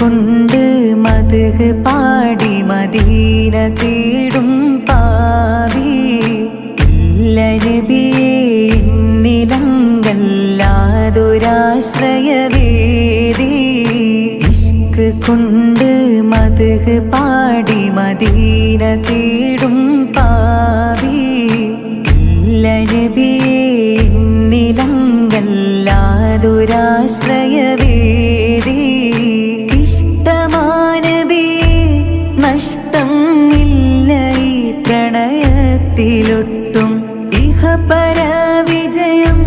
கொண்டு மதுகு பாடி மதீன தேடும் பாவி മധുഹ് പാടി മദീന തേടും പാവി. ഇല്ല നിലങ്കല്ലാതൊരാശ്രയവേദി ഇഷ്ടമാനബിയേ നഷ്ടം ഇല്ല ഈ പ്രണയത്തിലൊട്ടും. ഇഹപര വിജയം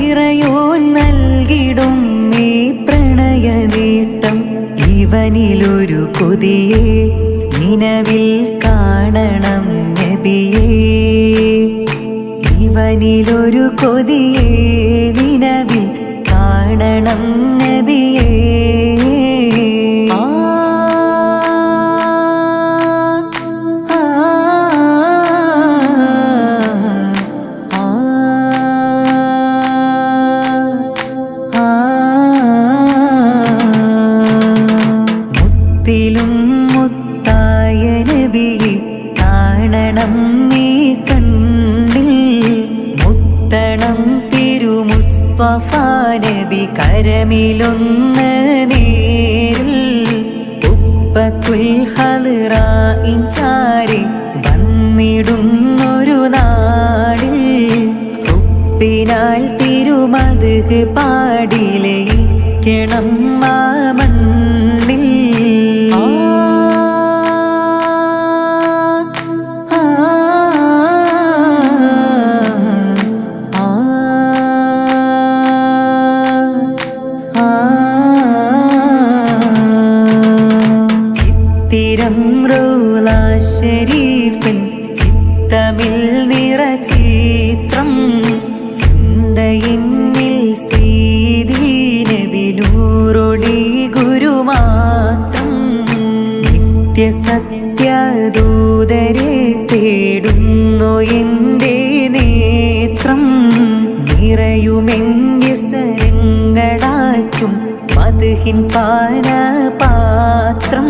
ഇറയോൻ ഇവനിലൊരു കൊതിയെ നിലവിൽ കാണണം നബിയേ. ഇവനിലൊരു കൊതിയെ കാണണം നീ കണ്ണിൽ മുത്തണം തിരുമുസ്തഫാനബി കരമിലൊന്ന് നേരിൽ. ഉപ്പത്തുൽ ഹലിറായിൻ ഇഞ്ചാരി വന്നിടുന്നൊരു നാടിൽ. ഉപ്പിനാൽ തിരുമത് പാടിലേക്കണം ആ ചിത്തിരം റോള ഷരീഫിൻ ചിത്തമിൽ നിറചിത്രം ചിന്തയിന്നിൽ ശ്രീദീനവിനൂറൊളി ഗുരുമാത്രം. നിത്യസത്യദൂതരെ തേടുന്നു എന്റെ നേത്രം. മധുരങ്ങളാറ്റും മധുഹിൻ പാന പാത്രം